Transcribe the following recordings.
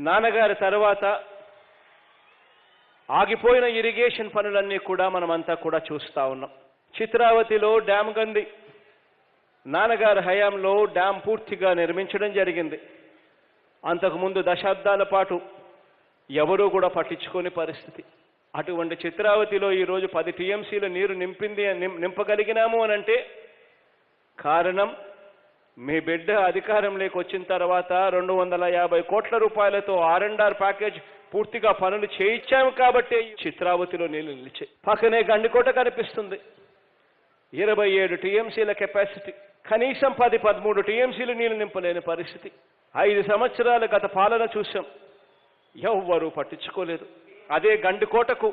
నాన్నగారి తర్వాత ఆగిపోయిన ఇరిగేషన్ పనులన్నీ కూడా మనమంతా కూడా చూస్తా ఉన్నాం. చిత్రావతిలో డ్యామ్ గంది నాన్నగారి హయాంలో డ్యామ్ పూర్తిగా నిర్మించడం జరిగింది. అంతకుముందు దశాబ్దాల పాటు ఎవరూ కూడా పట్టించుకోని పరిస్థితి. అటువంటి చిత్రావతిలో ఈరోజు పది టీఎంసీలు నీరు నింపింది నిం- నింపగలిగినాము అని అంటే కారణం మీ బిడ్డ అధికారంలోకి వచ్చిన తర్వాత రెండు వందల యాభై కోట్ల రూపాయలతో ఆర్ అండ్ ఆర్ ప్యాకేజ్ పూర్తిగా పనులు చేయించాము కాబట్టి చిత్రావతిలో నీళ్ళు నిలిచాయి. పక్కనే గండికోట కనిపిస్తుంది. ఇరవై ఏడు టీఎంసీల కెపాసిటీ. కనీసం పది పదమూడు టీఎంసీలు నీళ్ళు నింపలేని పరిస్థితి. ఐదు సంవత్సరాల గత పాలన చూశాం. ఎవ్వరూ పట్టించుకోలేదు. అదే గండికోటకు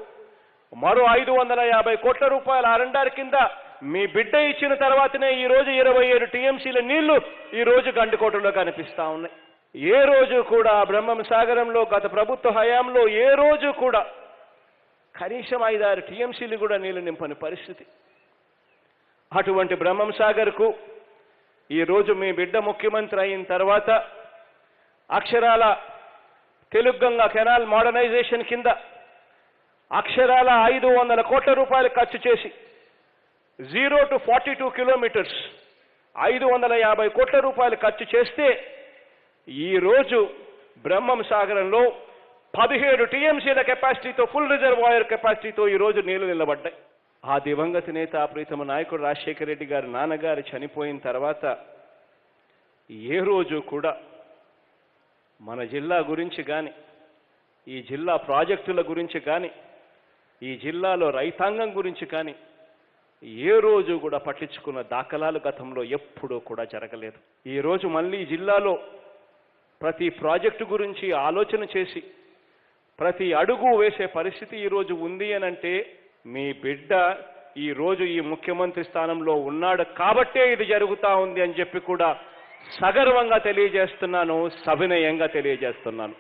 మరో ఐదు వందల యాభై కోట్ల రూపాయల ఆరండార్ కింద మీ బిడ్డ ఇచ్చిన తర్వాతనే ఈ రోజు ఇరవై ఏడు టీఎంసీల నీళ్ళు ఈ రోజు గండికోటలో కనిపిస్తా ఉన్నాయి. ఏ రోజు కూడా బ్రహ్మం సాగరంలో గత ప్రభుత్వ హయాంలో ఏ రోజు కూడా కనీసం ఐదారు టీఎంసీలు కూడా నీళ్ళు నింపని పరిస్థితి. అటువంటి బ్రహ్మం సాగర్కు ఈరోజు మీ బిడ్డ ముఖ్యమంత్రి అయిన తర్వాత అక్షరాల తెలుగంగా కెనాల్ మోడర్నైజేషన్ కింద అక్షరాల ఐదు వందల కోట్ల రూపాయలు ఖర్చు చేసి zero to forty two kilometres. ఐదు వందల యాభై కోట్ల రూపాయలు ఖర్చు చేస్తే ఈరోజు బ్రహ్మం సాగరంలో పదిహేడు టీఎంసీల కెపాసిటీతో ఫుల్ రిజర్వాయర్ కెపాసిటీతో ఈరోజు నీళ్ళు నిలబడ్డాయి. ఆ దివంగత నేత ప్రీతమ నాయకుడు రాజశేఖర రెడ్డి గారి నాన్నగారు చనిపోయిన తర్వాత ఏ రోజు కూడా మన జిల్లా గురించి కానీ ఈ జిల్లా ప్రాజెక్టుల గురించి కానీ ఈ జిల్లాలో రైతాంగం గురించి కానీ ఏ రోజు కూడా పట్టించుకున్న దాఖలాలు గతంలో ఎప్పుడూ కూడా జరగలేదు. ఈరోజు మళ్ళీ జిల్లాలో ప్రతి ప్రాజెక్టు గురించి ఆలోచన చేసి ప్రతి అడుగు వేసే పరిస్థితి ఈరోజు ఉంది అని అంటే మీ బిడ్డ ఈ రోజు ఈ ముఖ్యమంత్రి స్థానంలో ఉన్నాడు కాబట్టే ఇది జరుగుతా ఉంది అని చెప్పి కూడా సగర్వంగా తెలియజేస్తున్నాను సవినయంగా తెలియజేస్తున్నాను.